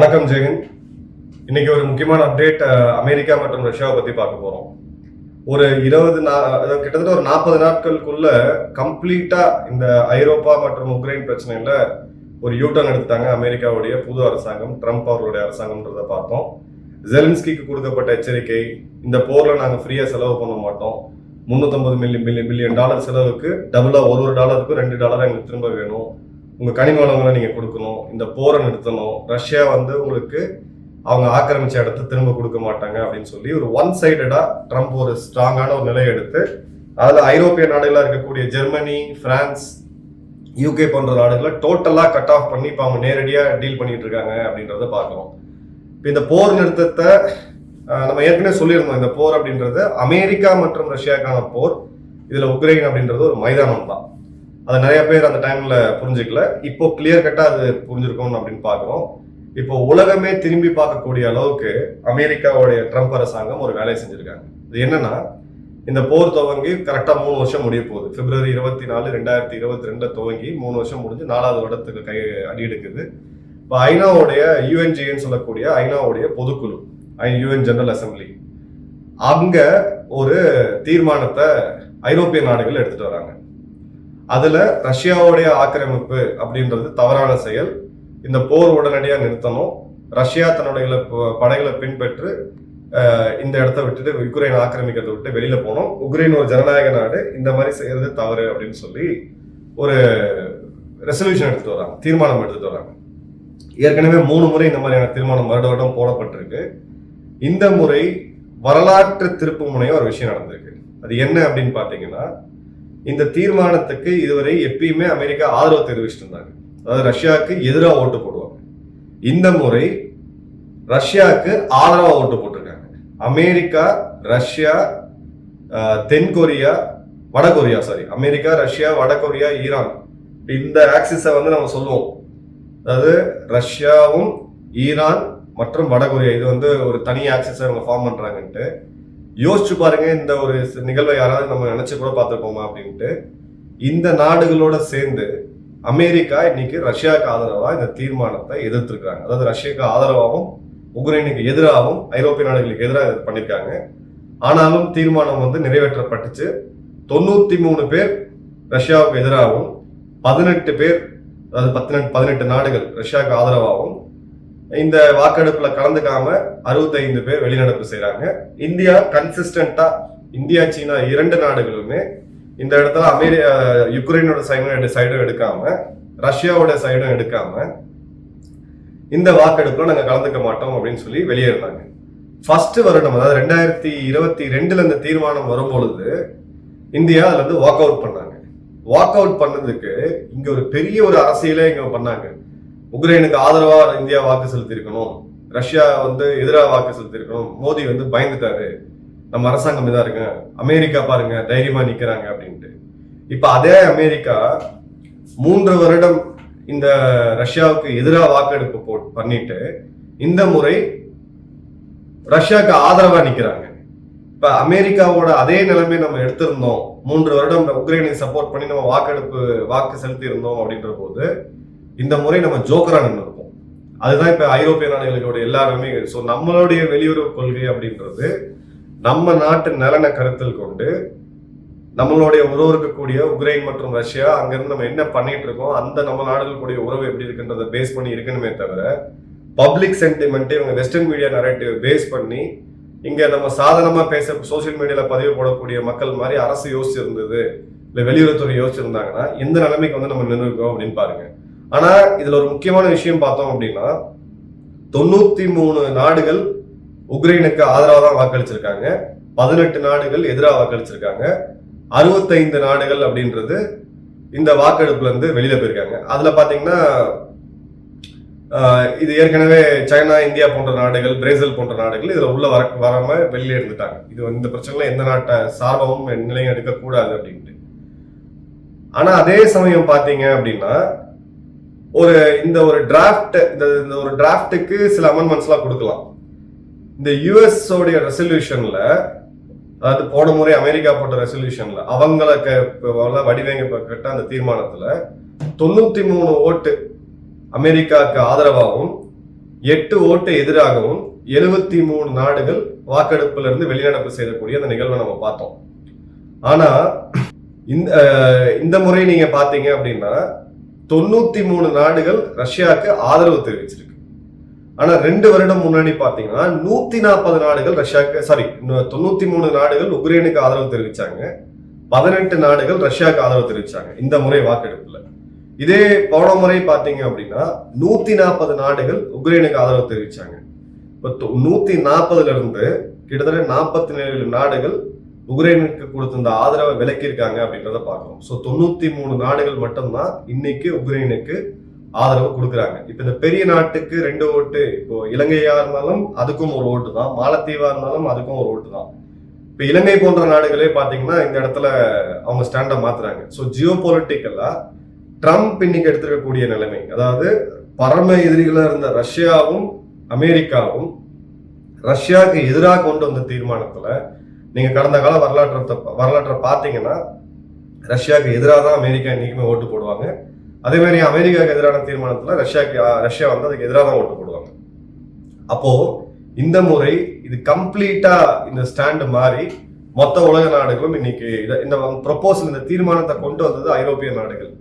வணக்கம் ஜெகன் இன்னைக்கு ஒரு முக்கியமான அப்டேட் அமெரிக்கா மற்றும் ரஷ்யாவை பத்தி பார்க்க போறோம். ஒரு இருபது நா அதாவது கிட்டத்தட்ட ஒரு நாற்பது நாட்களுக்குள்ள கம்ப்ளீட்டா இந்த ஐரோப்பா மற்றும் உக்ரைன் பிரச்சனையில ஒரு யூட்டர்ன் எடுத்துட்டாங்க அமெரிக்காவுடைய புது அரசாங்கம் ட்ரம்ப் அவர்களுடைய அரசாங்கம்ன்றதை பார்த்தோம். ஜெலன்ஸ்கிக்கு கொடுக்கப்பட்ட எச்சரிக்கை இந்த போர்ல நாங்க ஃப்ரீயா செலவு பண்ண மாட்டோம். முந்நூற்றம்பது மில்லியன் பில்லியன் பில்லியன் டாலர் செலவுக்கு டபுளா ஒரு ஒரு டாலருக்கும் ரெண்டு டாலர் எங்களுக்கு திரும்ப வேணும். உங்கள் கனிம வளங்களை நீங்கள் கொடுக்கணும் இந்த போரை நிறுத்தணும் ரஷ்யா வந்து உங்களுக்கு அவங்க ஆக்கிரமிச்ச இடத்த திரும்ப கொடுக்க மாட்டாங்க அப்படின்னு சொல்லி ஒரு ஒன் சைடடாக ட்ரம்ப் ஒரு ஸ்ட்ராங்கான ஒரு நிலையை எடுத்து அதில் ஐரோப்பிய நாடுகளாக இருக்கக்கூடிய ஜெர்மனி பிரான்ஸ் யூகே போன்ற நாடுகளை டோட்டலாக கட் ஆஃப் பண்ணி இப்போ அவங்க நேரடியாக டீல் பண்ணிட்டு இருக்காங்க அப்படின்றத பார்க்குறோம் இப்போ இந்த போர் நிறுத்தத்தை நம்ம ஏற்கனவே சொல்லியிருந்தோம் இந்த போர் அப்படின்றது அமெரிக்கா மற்றும் ரஷ்யாக்கான போர் இதில் உக்ரைன் அப்படின்றது ஒரு மைதானம் தான் அதை நிறைய பேர் அந்த டைம்ல புரிஞ்சுக்கல. இப்போ கிளியர் கட்டா அது புரிஞ்சிருக்கும் அப்படின்னு பார்க்குறோம். இப்போ உலகமே திரும்பி பார்க்கக்கூடிய அளவுக்கு அமெரிக்காவுடைய ட்ரம்ப் அரசாங்கம் ஒரு வேலையை செஞ்சிருக்காங்க. இது என்னன்னா இந்த போர் துவங்கி கரெக்டாக மூணு வருஷம் முடிய போகுது. பிப்ரவரி இருபத்தி நாலு ரெண்டாயிரத்தி இருபத்தி ரெண்டில் துவங்கி மூணு வருஷம் முடிஞ்சு நாலாவது வருடத்துக்கு கை அடி எடுக்குது. இப்போ ஐநாவுடைய யூஎன்ஜின்னு சொல்லக்கூடிய ஐநாவுடைய பொதுக்குழு யூஎன் ஜெனரல் அசம்பிளி அங்கே ஒரு தீர்மானத்தை ஐரோப்பிய நாடுகள் எடுத்துகிட்டு வராங்க. அதுல ரஷ்யாவுடைய ஆக்கிரமிப்பு அப்படின்றது தவறான செயல். இந்த போர் உடனடியா நிறுத்தணும். ரஷ்யா தன்னுடைய படைகளை பின்பற்று இந்த இடத்த விட்டுட்டு உக்ரைன் ஆக்கிரமிக்கிறத விட்டு வெளியில போனோம் உக்ரைன் ஒரு ஜனநாயக நாடு. இந்த மாதிரி செய்யறது தவறு அப்படின்னு சொல்லி ஒரு ரெசல்யூஷன் எடுத்துட்டு வராங்க. தீர்மானம் எடுத்துட்டு வராங்க. ஏற்கனவே மூணு முறை இந்த மாதிரியான தீர்மானம் வருட வருடம் போடப்பட்டிருக்கு. இந்த முறை வரலாற்று திருப்பு முனைய ஒரு விஷயம் நடந்திருக்கு. அது என்ன அப்படின்னு பாத்தீங்கன்னா இந்த தீர்மானத்துக்கு இதுவரை எப்பயுமே அமெரிக்கா ஆதரவு தெரிவிச்சிட்டு இருந்தாங்க அதாவது ரஷ்யாவுக்கு எதிராக ஓட்டு போடுவாங்க. இந்த முறை ரஷ்யாவுக்கு ஆதரவாக ஓட்டு போட்டிருக்காங்க. அமெரிக்கா ரஷ்யா தென்கொரியா தென் கொரியா வட கொரியா சாரி அமெரிக்கா ரஷ்யா வட கொரியா ஈரான். இந்த ஆக்சிஸை வந்து நம்ம சொல்லுவோம். அதாவது ரஷ்யாவும் ஈரான் மற்றும் வட கொரியா. இது வந்து ஒரு தனி ஆக்சிஸை அவங்க ஃபார்ம் பண்ணுறாங்கன்ட்டு யோசிச்சு பாருங்க இந்த ஒரு நிகழ்வை யாராவது நம்ம நினைச்சு கூட பார்த்துருப்போமா அப்படின்ட்டு. இந்த நாடுகளோட சேர்ந்து அமெரிக்கா இன்னைக்கு ரஷ்யாவுக்கு ஆதரவா இந்த தீர்மானத்தை எதிர்த்திருக்காங்க அதாவது ரஷ்யாவுக்கு ஆதரவாகவும் உக்ரைனுக்கு எதிராகவும் ஐரோப்பிய நாடுகளுக்கு எதிராக இது பண்ணியிருக்காங்க ஆனாலும் தீர்மானம் வந்து நிறைவேற்றப்பட்டுச்சு. தொண்ணூத்தி மூணு பேர் ரஷ்யாவுக்கு எதிராகவும் பதினெட்டு பேர் அதாவது பத்தினெட்டு பதினெட்டு நாடுகள் ரஷ்யாவுக்கு ஆதரவாகவும் இந்த வாக்கெடுப்புல கலந்துக்காம அறுபத்தைந்து பேர் வெளிநடப்பு செய்கிறாங்க இந்தியா கன்சிஸ்டண்டா இந்தியா சீனா இரண்டு நாடுகளுமே இந்த இடத்துல அமெரி யுக்ரைனோட சைடும் சைடும் எடுக்காம ரஷ்யாவோட சைடும் எடுக்காம இந்த வாக்கெடுப்புல நாங்க கலந்துக்க மாட்டோம் அப்படின்னு சொல்லி வெளியேறினாங்க. ஃபர்ஸ்ட் வருடம் அதாவது ரெண்டாயிரத்தி இருபத்தி ரெண்டுல இந்த தீர்மானம் வரும்பொழுது இந்தியா அதுல இருந்து வாக் அவுட் பண்ணாங்க. வாக் அவுட் பண்ணதுக்கு இங்க ஒரு பெரிய ஒரு அரசியலே இங்க பண்ணாங்க. உக்ரைனுக்கு ஆதரவா இந்தியா வாக்கு செலுத்தியிருக்கணும். ரஷ்யா வந்து எதிராக வாக்கு செலுத்தியிருக்கணும். மோடி வந்து பயந்துட்டாரு. நம்ம அரசாங்கம் இதாக இருக்கு. அமெரிக்கா பாருங்க தைரியமா நிக்கிறாங்க அப்படின்ட்டு. இப்போ அதே அமெரிக்கா மூன்று வருடம் இந்த ரஷ்யாவுக்கு எதிராக வாக்கெடுப்பு போ பண்ணிட்டு இந்த முறை ரஷ்யாவுக்கு ஆதரவாக நிற்கிறாங்க இப்போ அமெரிக்காவோட அதே நிலைமை நம்ம எடுத்திருந்தோம். மூன்று வருடம் உக்ரைனுக்கு சப்போர்ட் பண்ணி நம்ம வாக்கெடுப்பு வாக்கு செலுத்தி இருந்தோம் அப்படின்ற போது இந்த முறை நம்ம ஜோக்கராக நின்றுருப்போம் அதுதான் இப்போ ஐரோப்பிய நாடுகளோட எல்லாருமே ஸோ நம்மளுடைய வெளியுறவு கொள்கை அப்படின்றது நம்ம நாட்டு நலனை கருத்தில் கொண்டு நம்மளுடைய உறவு இருக்கக்கூடிய உக்ரைன் மற்றும் ரஷ்யா அங்கிருந்து நம்ம என்ன பண்ணிட்டு இருக்கோம் அந்த நம்ம நாடுகளுக்குடைய உறவு எப்படி இருக்குன்றத பேஸ் பண்ணி இருக்கணுமே தவிர பப்ளிக் சென்டிமெண்ட் இவங்க வெஸ்டர்ன் மீடியா நரேட்டிவ் பேஸ் பண்ணி இங்கே நம்ம சாதனமாக பேச சோஷியல் மீடியாவில் பதிவு போடக்கூடிய மக்கள் மாதிரி அரசு யோசிச்சிருந்தது இல்லை வெளியுறவுத்துறை யோசிச்சிருந்தாங்கன்னா எந்த நிலைமைக்கு வந்து நம்ம நின்றுருக்கோம் அப்படின்னு பாருங்க. ஆனா இதுல ஒரு முக்கியமான விஷயம் பார்த்தோம் அப்படின்னா தொண்ணூத்தி மூணு நாடுகள் உக்ரைனுக்கு ஆதரவாக தான் வாக்களிச்சிருக்காங்க. பதினெட்டு நாடுகள் எதிராக வாக்களிச்சிருக்காங்க. அறுபத்தைந்து நாடுகள் அப்படின்றது இந்த வாக்கெடுப்புல இருந்து வெளியில போயிருக்காங்க. அதுல பாத்தீங்கன்னா இது ஏற்கனவே சைனா இந்தியா போன்ற நாடுகள் பிரேசில் போன்ற நாடுகள் இதுல உள்ள வர வராம வெளியே இருந்துட்டாங்க. இது இந்த பிரச்சனைல எந்த நாட்டை சார்பமும் நிலையும் எடுக்கக்கூடாது அப்படின்ட்டு. ஆனா அதே சமயம் பாத்தீங்க அப்படின்னா ஒரு இந்த ஒரு டிராஃப்ட் இந்த இந்த ஒரு டிராஃப்ட்டுக்கு சில அமெண்ட்மெண்ட்ஸ்லாம் கொடுக்கலாம். இந்த யுஎஸ்ஸோடைய ரெசல்யூஷனில் அதாவது போன முறை அமெரிக்கா போட்ட ரெசல்யூஷனில் அவங்கள க- வடிவமைக்கப்பட்ட அந்த தீர்மானத்தில் தொண்ணூற்றி மூணு ஓட்டு அமெரிக்காவுக்கு ஆதரவாகவும் எட்டு ஓட்டு எதிராகவும் எழுபத்தி மூணு நாடுகள் வாக்கெடுப்பிலிருந்து வெளிநடப்பு செய்யக்கூடிய அந்த நிகழ்வை நம்ம பார்த்தோம். ஆனால் இந்த இந்த முறை நீங்கள் பார்த்தீங்க அப்படின்னா தொண்ணூத்தி மூணு நாடுகள் ரஷ்யாவுக்கு ஆதரவு தெரிவிச்சிருக்கு. ஆனா ரெண்டு வருடம் முன்னாடி பாத்தீங்கன்னா நூத்தி நாற்பது நாடுகள் ரஷ்யாவுக்கு சாரி தொண்ணூத்தி மூணு நாடுகள் உக்ரைனுக்கு ஆதரவு தெரிவிச்சாங்க. பதினெட்டு நாடுகள் ரஷ்யாவுக்கு ஆதரவு தெரிவிச்சாங்க. இந்த முறை வாக்கெடுப்புல. இதே போன முறை பாத்தீங்க அப்படின்னா நூத்தி நாற்பது நாடுகள் உக்ரைனுக்கு ஆதரவு தெரிவிச்சாங்க. இப்போ தொ- நூத்தி நாற்பதுல இருந்து கிட்டத்தட்ட நாற்பத்தி ஏழு நாடுகள் உக்ரைனுக்கு கொடுத்த இந்த ஆதரவை விலக்கியிருக்காங்க அப்படின்றத பார்க்குறோம் ஸோ தொண்ணூத்தி மூணு நாடுகள் மட்டும்தான் இன்னைக்கு உக்ரைனுக்கு ஆதரவு கொடுக்குறாங்க. இப்போ இந்த பெரிய நாட்டுக்கு ரெண்டு ஓட்டு இப்போ இலங்கையா இருந்தாலும் அதுக்கும் ஒரு ஓட்டு தான். மாலத்தீவா இருந்தாலும் அதுக்கும் ஒரு ஓட்டு தான். இப்போ இலங்கை போன்ற நாடுகளே பார்த்தீங்கன்னா இந்த இடத்துல அவங்க ஸ்டாண்டை மாத்துறாங்க. ஸோ ஜியோ பொலிட்டிக்கலா ட்ரம்ப் இன்னைக்கு எடுத்திருக்கக்கூடிய நிலைமை. அதாவது பரம எதிரிகளாக இருந்த ரஷ்யாவும் அமெரிக்காவும் ரஷ்யாவுக்கு எதிராக கொண்டு வந்த தீர்மானத்துல நீங்கள் கடந்த கால வரலாற்றை வரலாற்றை பார்த்தீங்கன்னா ரஷ்யாவுக்கு எதிராக தான் அமெரிக்கா இன்னைக்குமே ஓட்டு போடுவாங்க. அதே மாதிரி அமெரிக்காவுக்கு எதிரான தீர்மானத்தில் ரஷ்யாக்கு ரஷ்யா வந்து அதுக்கு எதிராக தான் ஓட்டு போடுவாங்க. அப்போது இந்த முறை இது கம்ப்ளீட்டாக இந்த ஸ்டாண்டு மாறி மொத்த உலக நாடுகளும் இன்னைக்கு இந்த ப்ரொபோசல் இந்த தீர்மானத்தை கொண்டு வந்தது ஐரோப்பிய நாடுகள்.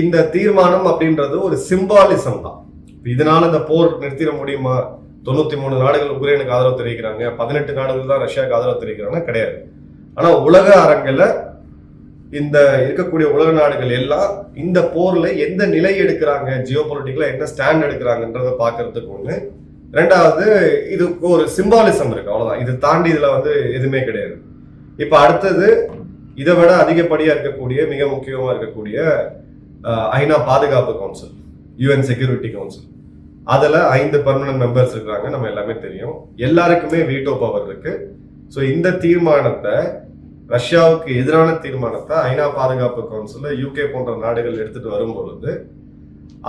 இந்த தீர்மானம் அப்படின்றது ஒரு சிம்பாலிசம் தான். இதனால இந்த போர் நிறுத்திட முடியுமா? தொண்ணூத்தி மூணு நாடுகள் உக்ரைனுக்கு ஆதரவு தெரிவிக்கிறாங்க. பதினெட்டு நாடுகள் தான் ரஷ்யாவுக்கு ஆதரவு தெரிவிக்கிறாங்கன்னா கிடையாது. ஆனா உலக அரங்கில் இந்த இருக்கக்கூடிய உலக நாடுகள் எல்லாம் இந்த போர்ல எந்த நிலை எடுக்கிறாங்க? ஜியோ என்ன ஸ்டாண்ட் எடுக்கிறாங்கன்றத பாக்குறதுக்கு ஒண்ணு. ரெண்டாவது இதுக்கு ஒரு சிம்பாலிசம் இருக்கு. அவ்வளவுதான். இது தாண்டி இதுல வந்து எதுவுமே கிடையாது. இப்ப அடுத்தது இதை விட அதிகப்படியா இருக்கக்கூடிய மிக முக்கியமா இருக்கக்கூடிய ஐநா பாதுகாப்பு கவுன்சில் யுஎன் செக்யூரிட்டி கவுன்சில் அதில் ஐந்து பர்மனன்ட் மெம்பர்ஸ் இருக்கிறாங்க நம்ம எல்லாமே தெரியும். எல்லாருக்குமே வீட்டோ பவர் இருக்கு. ஸோ இந்த தீர்மானத்தை ரஷ்யாவுக்கு எதிரான தீர்மானத்தை ஐநா பாதுகாப்பு கவுன்சில் யூகே போன்ற நாடுகள் எடுத்துட்டு வரும் பொழுது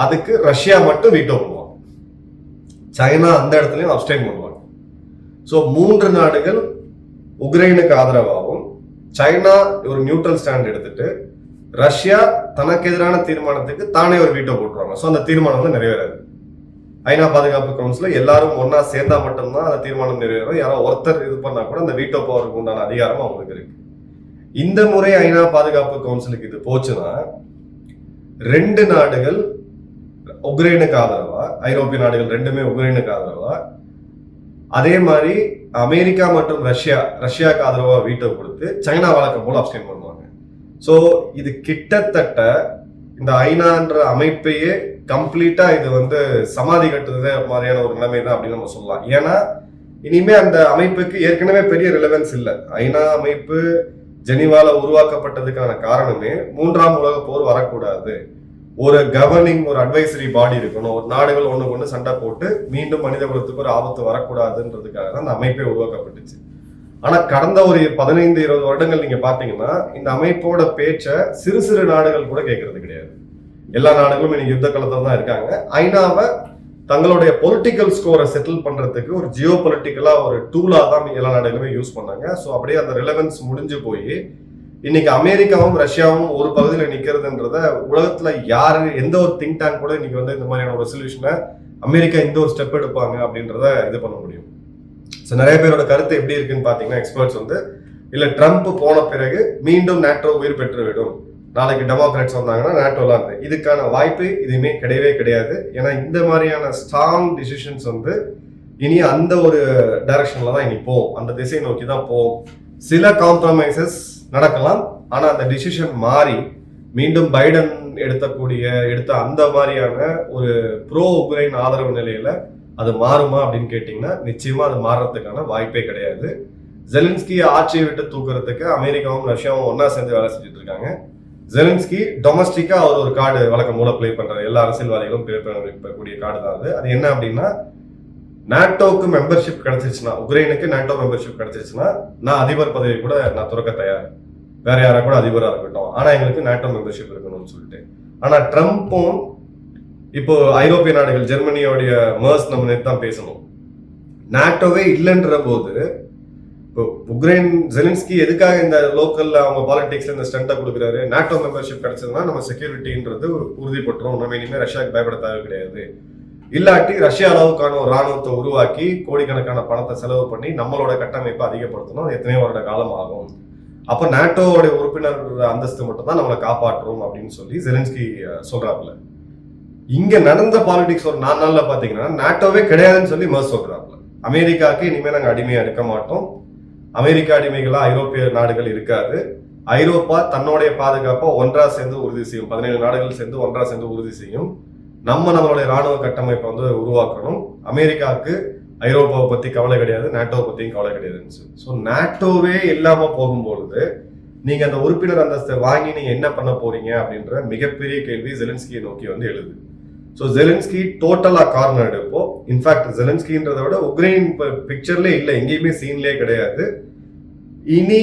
அதுக்கு ரஷ்யா மட்டும் வீட்டோ பண்ணுவாங்க. சைனா அந்த இடத்துலையும் அப்டைன் பண்ணுவாங்க. ஸோ மூன்று நாடுகள் உக்ரைனுக்கு ஆதரவாகவும் சைனா ஒரு நியூட்ரல் ஸ்டாண்ட் எடுத்துட்டு ரஷ்யா தனக்கு எதிரான தீர்மானத்துக்கு தானே ஒரு வீட்டோ போட்டுருவாங்க. ஸோ அந்த தீர்மானம் வந்து நிறைவேறாது. ஐநா பாதுகாப்பு கவுன்சில் எல்லாரும் ஒன்றா சேர்ந்தா மட்டும்தான் அந்த தீர்மானம் நிறைவேறும். யாரோ ஒருத்தர் இது பண்ணா கூட அந்த வீட்டோ பவருக்கு உண்டான அதிகாரம் அவங்களுக்கு இருக்கு. இந்த முறை ஐநா பாதுகாப்பு கவுன்சிலுக்கு இது போச்சுன்னா ரெண்டு நாடுகள் உக்ரைனுக்கு ஆதரவா? ஐரோப்பிய நாடுகள் ரெண்டுமே உக்ரைனுக்கு ஆதரவா? அதே மாதிரி அமெரிக்கா மற்றும் ரஷ்யா ரஷ்யாவுக்கு ஆதரவா வீட்டோ கொடுத்து சைனா வழக்கம் போல அப்சைன் பண்ணுவாங்க. ஸோ இது கிட்டத்தட்ட இந்த ஐநான்ற அமைப்பையே கம்ப்ளீட்டா இது வந்து சமாதி கட்டுறது மாதிரியான ஒரு நிலைமை தான் அப்படின்னு நம்ம சொல்லலாம். ஏன்னா இனிமே அந்த அமைப்புக்கு ஏற்கனவே பெரிய ரிலவன்ஸ் இல்லை. ஐநா அமைப்பு ஜெனிவால உருவாக்கப்பட்டதுக்கான காரணமே மூன்றாம் உலக போர் வரக்கூடாது. ஒரு கவர்னிங் ஒரு அட்வைசரி பாடி இருக்கணும். ஒரு நாடுகள் ஒன்று ஒண்ணு சண்டை போட்டு மீண்டும் மனித குலத்துக்கு ஒரு ஆபத்து வரக்கூடாதுன்றதுக்காக தான் அந்த அமைப்பே உருவாக்கப்பட்டுச்சு. ஆனா கடந்த ஒரு பதினைந்து இருபது வருடங்கள் நீங்க பாத்தீங்கன்னா இந்த அமைப்போட பேச்சை சிறு சிறு நாடுகள் கூட கேட்கறது கிடையாது. எல்லா நாடுகளும் இன்னைக்கு யுத்த காலத்துல தான் இருக்காங்க. ஐநாவை தங்களுடைய பொலிட்டிக்கல் ஸ்கோரை செட்டில் பண்றதுக்கு ஒரு ஜியோ பொலிட்டிக்கலா ஒரு டூலா தான் எல்லா நாடுகளுமே யூஸ் பண்ணாங்க. ஸோ அப்படியே அந்த ரிலவன்ஸ் முடிஞ்சு போய் இன்னைக்கு அமெரிக்காவும் ரஷ்யாவும் ஒரு பகுதியில் நிற்கிறதுன்றத உலகத்தில் யார் எந்த ஒரு திங்க் டேங்க் கூட இன்னைக்கு வந்து இந்த மாதிரியான ஒரு சொல்யூஷனை அமெரிக்கா இந்த ஒரு ஸ்டெப் எடுப்பாங்க அப்படின்றத இது பண்ண முடியும். ஸோ நிறைய பேரோட கருத்து எப்படி இருக்குன்னு பார்த்தீங்கன்னா எக்ஸ்பர்ட்ஸ் வந்து இல்லை ட்ரம்ப் போன பிறகு மீண்டும் நேட்டோ உயிர் பெற்றுவிடும். நாளைக்கு டெமோக்ராட்ஸ் வந்தாங்கன்னா நேட்டோலாம் இருந்து இதுக்கான வாய்ப்பு இதுவுமே கிடையவே கிடையாது. ஏன்னா இந்த மாதிரியான ஸ்ட்ராங் டிசிஷன்ஸ் வந்து இனி அந்த ஒரு டைரக்ஷனில் தான் இனி போகும் அந்த திசை நோக்கி தான் போகும் சில காம்ப்ரமைசஸ் நடக்கலாம். ஆனால் அந்த டிசிஷன் மாறி மீண்டும் பைடன் எடுத்தக்கூடிய எடுத்த அந்த மாதிரியான ஒரு ப்ரோ உக்ரைன் ஆதரவு நிலையில் அது மாறுமா அப்படின்னு கேட்டிங்கன்னா நிச்சயமாக அது மாறுறதுக்கான வாய்ப்பே கிடையாது. ஜெலின்ஸ்கி ஆட்சியை விட்டு தூக்குறதுக்கு அமெரிக்காவும் ரஷ்யாவும் ஒன்றா சேர்ந்து வேலை செஞ்சுட்டு இருக்காங்க. ஜெலன்ஸ்கி டொமஸ்டிக்கா அவர் ஒரு கார்டு வழக்கம் மூலம் ப்ளே பண்றாரு. எல்லா அரசியல்வாதிகளும் ப்ளே பண்ணக்கூடிய கார்டு தான் அது. அது என்ன அப்படின்னா நாட்டோக்கு மெம்பர்ஷிப் கிடைச்சிருச்சுன்னா உக்ரைனுக்கு நாட்டோ மெம்பர்ஷிப் கிடைச்சிருச்சுன்னா நான் அதிபர் பதவி கூட நான் துறக்க தயார். வேற யாரா கூட அதிபராக இருக்கட்டும். ஆனா எங்களுக்கு நாட்டோ மெம்பர்ஷிப் இருக்கணும்னு சொல்லிட்டு. ஆனா ட்ரம்ப்பும் இப்போ ஐரோப்பிய நாடுகள் ஜெர்மனியோடைய மர்ஸ் நம்ம நேற்று தான் பேசணும். நாட்டோவே இல்லைன்ற போது இப்போ உக்ரைன் ஜெலின்ஸ்கி எதுக்காக இந்த லோக்கல்ல அவங்க பாலிடிக்ஸ்ல இந்த ஸ்டண்டை கொடுக்குறாரு? நாட்டோ மெம்பர்ஷிப் கிடைச்சதுன்னா நம்ம செக்யூரிட்டின்றது உறுதிப்பட்டுரும் நம்ம இனிமேல் ரஷ்யாவுக்கு பயப்பட தேவை கிடையாது. இல்லாட்டி ரஷ்யா அளவுக்கான ஒரு ராணுவத்தை உருவாக்கி கோடிக்கணக்கான பணத்தை செலவு பண்ணி நம்மளோட கட்டமைப்பை அதிகப்படுத்தணும். எத்தனையோ வருட காலம் ஆகும். அப்போ நாட்டோட உறுப்பினர் அந்தஸ்து மட்டும் தான் நம்மளை காப்பாற்றும் அப்படின்னு சொல்லி ஜெலின்ஸ்கி சொல்றாப்புல. இங்க நடந்த பாலிடிக்ஸ் ஒரு நாலு நாள்ல பாத்தீங்கன்னா நாட்டோவே கிடையாதுன்னு சொல்லி மறு சொல்றாப்புல. அமெரிக்காவுக்கு இனிமேல் நாங்கள் அடிமையாக இருக்க மாட்டோம். அமெரிக்கா அடிமைகளாக ஐரோப்பிய நாடுகள் இருக்காது. ஐரோப்பா தன்னுடைய பாதுகாப்பை ஒன்றா சேர்ந்து உறுதி செய்யும். பதினேழு நாடுகள் சேர்ந்து ஒன்றா சேர்ந்து உறுதி செய்யும். நம்ம நம்மளுடைய ராணுவ கட்டமைப்பை வந்து உருவாக்கணும். அமெரிக்காவுக்கு ஐரோப்பாவை பத்தி கவலை கிடையாது நேட்டோவை பத்தியும் கவலை கிடையாதுன்னு சொல்லி. ஸோ நாட்டோவே இல்லாம போகும்பொழுது நீங்க அந்த உறுப்பினர் அந்தஸ்தை வாங்கி நீங்க என்ன பண்ண போறீங்க அப்படின்ற மிகப்பெரிய கேள்வி ஜெலின்ஸ்கியை நோக்கி வந்து எழுது. ஸோ ஜெலின்ஸ்கி டோட்டலா கார்னர் இப்போ இன்ஃபேக்ட் ஜெலன்ஸ்கின்றத விட உக்ரைன் பிக்சர்ல இல்லை. எங்கேயுமே சீன்லேயே கிடையாது. இனி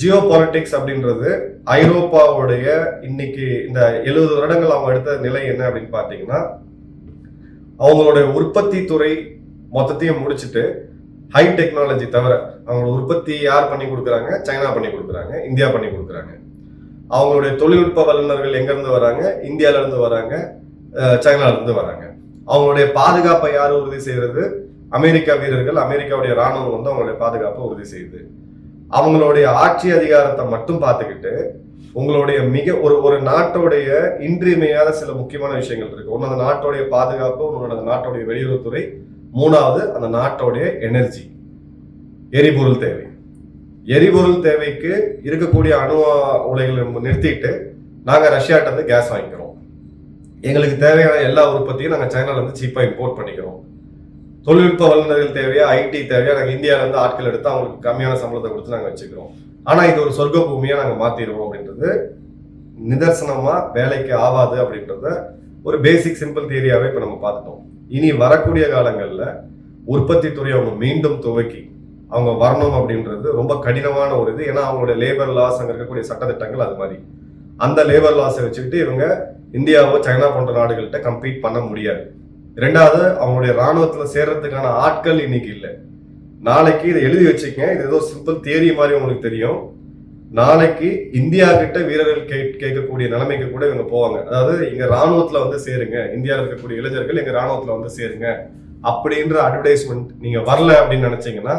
ஜியோ பாலிட்டிக்ஸ் அப்படின்றது ஐரோப்பாவுடைய இன்னைக்கு இந்த எழுபது வருடங்கள் அவங்க எடுத்த நிலை என்ன அப்படின்னு பார்த்தீங்கன்னா அவங்களுடைய உற்பத்தி துறை மொத்தத்தையும் முடிச்சுட்டு ஹை டெக்னாலஜி தவிர அவங்களோட உற்பத்தி யார் பண்ணி கொடுக்குறாங்க? சைனா பண்ணி கொடுக்குறாங்க. இந்தியா பண்ணி கொடுக்குறாங்க. அவங்களுடைய தொழில்நுட்ப வல்லுநர்கள் எங்கேருந்து வராங்க? இந்தியாவிலேருந்து வராங்க. சைனாலேருந்து வராங்க. அவங்களுடைய பாதுகாப்பை யார் உறுதி செய்யறது? அமெரிக்கா வீரர்கள் அமெரிக்காவுடைய ராணுவம் வந்து அவங்களுடைய பாதுகாப்பை உறுதி செய்யுது. அவங்களுடைய ஆட்சி அதிகாரத்தை மட்டும் பார்த்துக்கிட்டு உங்களுடைய மிக ஒரு ஒரு நாட்டோடைய இன்றியமையாத சில முக்கியமான விஷயங்கள் இருக்கு. ஒன்று அந்த நாட்டோடைய பாதுகாப்பு உன்னோட அந்த நாட்டோடைய வெளியுறவுத்துறை. மூணாவது அந்த நாட்டோடைய எனர்ஜி எரிபொருள் தேவை. எரிபொருள் தேவைக்கு இருக்கக்கூடிய அணு உலைகளை நிறுத்திட்டு நாங்கள் ரஷ்யாட்ட வந்து கேஸ் வாங்கிக்கிறோம். எங்களுக்கு தேவையான எல்லா உற்பத்தியும் நாங்கள் சைனாலேருந்து சீப்பாக இம்போர்ட் பண்ணிக்கிறோம். தொழில்நுட்ப வல்லுநர்கள் தேவையா ஐடி தேவையா நாங்கள் இந்தியாவிலேருந்து ஆட்கள் எடுத்து அவங்களுக்கு கம்மியான சம்பளத்தை கொடுத்து நாங்கள் வச்சுக்கிறோம். ஆனால் இது ஒரு சொர்க்க பூமியாக நாங்கள் மாற்றிடுவோம் அப்படின்றது நிதர்சனமாக வேலைக்கு ஆவாது அப்படின்றத ஒரு பேசிக் சிம்பிள் தியரியாவே இப்போ நம்ம பார்த்துட்டோம். இனி வரக்கூடிய காலங்களில் உற்பத்தி துறை அவங்க மீண்டும் துவக்கி அவங்க வரணும் அப்படின்றது ரொம்ப கடினமான ஒரு இது. ஏன்னா அவங்களுடைய லேபர் லாஸ் அங்கே இருக்கக்கூடிய சட்டத்திட்டங்கள் அது மாதிரி. அந்த லேபர் லாஸை வச்சுக்கிட்டு இவங்க இந்தியாவோ சைனா போன்ற நாடுகள்கிட்ட கம்பீட் பண்ண முடியாது. ரெண்டாவது அவங்களுடைய இராணுவத்தில் சேர்றதுக்கான ஆட்கள் இன்னைக்கு இல்லை. நாளைக்கு இதை எழுதி வச்சுக்கங்க. இது ஏதோ சிம்பிள் தியரி மாதிரி உங்களுக்கு தெரியும். நாளைக்கு இந்தியா கிட்ட வீரர்கள் கே கேட்கக்கூடிய நிலைமைக்கு கூட இவங்க போவாங்க. அதாவது இங்கே ராணுவத்துல வந்து சேருங்க. இந்தியாவில் இருக்கக்கூடிய இளைஞர்கள் எங்க ராணுவத்துல வந்து சேருங்க. அப்படின்ற அட்வர்டைஸ்மெண்ட் நீங்க வரல அப்படின்னு நினைச்சீங்கன்னா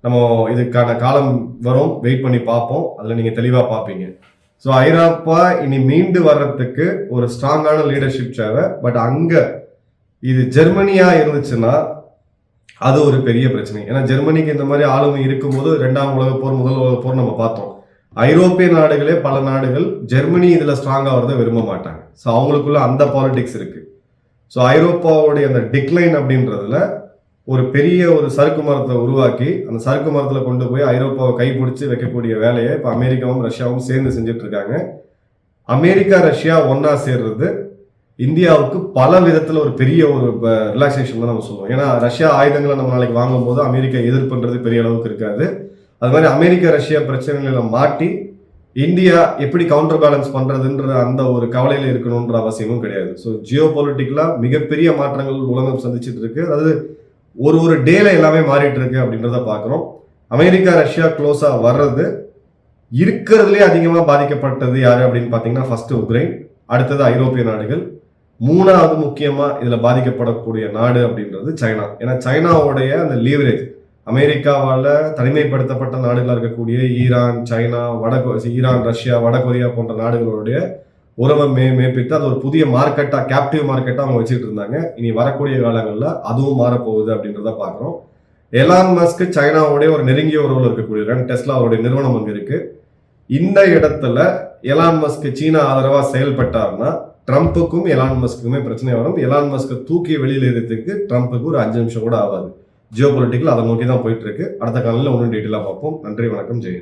நம்ம இதுக்கான காலம் வரும். வெயிட் பண்ணி பார்ப்போம். அதுல நீங்க தெளிவா பார்ப்பீங்க. ஸோ ஐரோப்பா இனி மீண்டு வர்றதுக்கு ஒரு ஸ்ட்ராங்கான லீடர்ஷிப் தேவை பட் அங்கே இது ஜெர்மனியா இருந்துச்சுன்னா அது ஒரு பெரிய பிரச்சனை. ஏன்னா ஜெர்மனிக்கு இந்த மாதிரி ஆளுமை இருக்கும்போது ரெண்டாம் உலக போர் முதல் உலக போர் நம்ம பார்த்தோம். ஐரோப்பிய நாடுகளே பல நாடுகள் ஜெர்மனி இதில் ஸ்ட்ராங்காக வரதை விரும்ப மாட்டாங்க. ஸோ அவங்களுக்குள்ள அந்த பாலிடிக்ஸ் இருக்குது ஸோ ஐரோப்பாவுடைய அந்த டிக்ளைன் அப்படின்றதுல ஒரு பெரிய ஒரு சறுக்கு மரத்தை உருவாக்கி அந்த சறுக்கு மரத்தில் கொண்டு போய் ஐரோப்பாவை கைப்பிடிச்சு வைக்கக்கூடிய வேலையை இப்போ அமெரிக்காவும் ரஷ்யாவும் சேர்ந்து செஞ்சுட்டு இருக்காங்க அமெரிக்கா ரஷ்யா ஒன்றா சேர்றது இந்தியாவுக்கு பல விதத்தில் ஒரு பெரிய ஒரு ரிலாக்ஸேஷன் தான் நம்ம சொல்லுவோம் ஏன்னா ரஷ்யா ஆயுதங்களை நம்ம நாளைக்கு வாங்கும்போது அமெரிக்கா எதிர்ப்புன்றது பெரிய அளவுக்கு இருக்காது. அது மாதிரி அமெரிக்கா ரஷ்யா பிரச்சனைகளை மாட்டி இந்தியா எப்படி கவுண்டர் பேலன்ஸ் பண்ணுறதுன்ற அந்த ஒரு கவலையில் இருக்கணுன்ற அவசியமும் கிடையாது. ஸோ ஜியோ பொலிட்டிக்கலாக மிகப்பெரிய மாற்றங்கள் உலகம் சந்திச்சுட்டு இருக்கு அதாவது ஒரு ஒரு டேல எல்லாமே மாறிட்டு இருக்கு அப்படின்றத பார்க்குறோம் அமெரிக்கா ரஷ்யா க்ளோஸாக வர்றது. இருக்கிறதுலே அதிகமாக பாதிக்கப்பட்டது யார் அப்படின்னு பார்த்தீங்கன்னா ஃபர்ஸ்ட் உக்ரைன் அடுத்தது ஐரோப்பிய நாடுகள். மூணாவது முக்கியமாக இதில் பாதிக்கப்படக்கூடிய நாடு அப்படின்றது சைனா. ஏன்னா சைனாவுடைய அந்த லீவரேஜ் அமெரிக்காவால் தனிமைப்படுத்தப்பட்ட நாடுகளாக இருக்கக்கூடிய ஈரான் சைனா வட கொ- ஈரான் ரஷ்யா வட கொரியா போன்ற நாடுகளுடைய உறவை மே மேப்பிட்டு அது ஒரு புதிய மார்க்கெட்டாக கேப்டிவ் மார்க்கெட்டாக அவங்க வச்சுட்டு இருந்தாங்க. இனி வரக்கூடிய காலங்களில் அதுவும் மாறப்போகுது அப்படின்றத பார்க்குறோம் எலான் மஸ்க் சைனாவோடைய ஒரு நெருங்கிய உறவில் இருக்கக்கூடிய டெஸ்லா அவருடைய நிறுவனம் அங்கே இருக்குது இந்த இடத்துல எலான் மஸ்க் சீனா ஆதரவாக செயல்பட்டார்னா ட்ரம்ப்புக்கும் எலான் மஸ்க்குமே பிரச்சனை வரும். எலான் மஸ்கை தூக்கி வெளியில் எதுறதுக்கு ட்ரம்ப்புக்கு ஒரு அஞ்சு நிமிஷம் கூட ஆகாது. ஜியோ பொலிட்டிக்கல் அதை நோக்கி தான் போயிட்டு இருக்கு. அடுத்த காலையில் ஒன்றும் டீட்டெயிலாக பார்ப்போம். நன்றி வணக்கம் ஜெய்